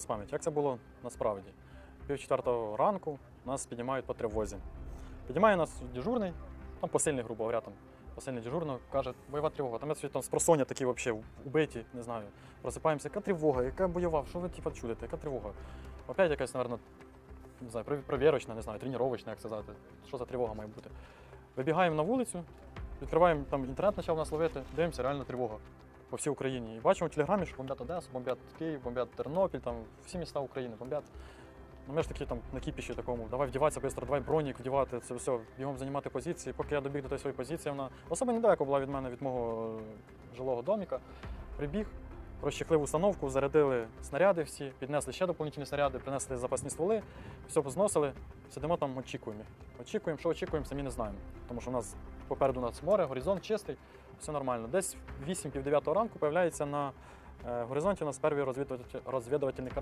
з пам'ять, як це було насправді. Пів четвертого ранку нас піднімають по тривозі. Піднімає нас дежурний, там посильний, грубо говоря, там посильний дежурний, каже, бойова тривога. Там я там з просоння такі взагалі убиті, не знаю. Просипаємося, яка тривога, яка бойова, що ви типу, чудите, яка тривога? Опять якась, мабуть, не знаю, провірочна, не знаю, тренувачна, як сказати. Що за тривога має бути? Вибігаємо на вулицю, відкриваємо там інтернет почав нас ловити, дивимося, реально тривога по всій Україні. І бачимо в телеграмі, що бомбять Одесу, бомбять Київ, бомбять Тернопіль, там всі міста України бомбять. Ну, ми ж такі там на кіпіші такому, давай вдіватися швидко, давай бронік вдівати, це все, бігом займати позиції. Поки я добіг до тої своєї позиції, вона особо недалеко була від мене, від мого е, жилого доміка. Прибіг, розчехлив установку, зарядили снаряди всі, піднесли ще доповнительні снаряди, принесли запасні стволи, все позносили, сидимо там, очікуємо. Очікуємо, що очікуємо, самі не знаємо. Тому що у нас попереду нас море, горизонт чистий, все нормально. Десь в 8 пів ранку появляється на е, горизонті у нас перший розвідувальний розвідувальний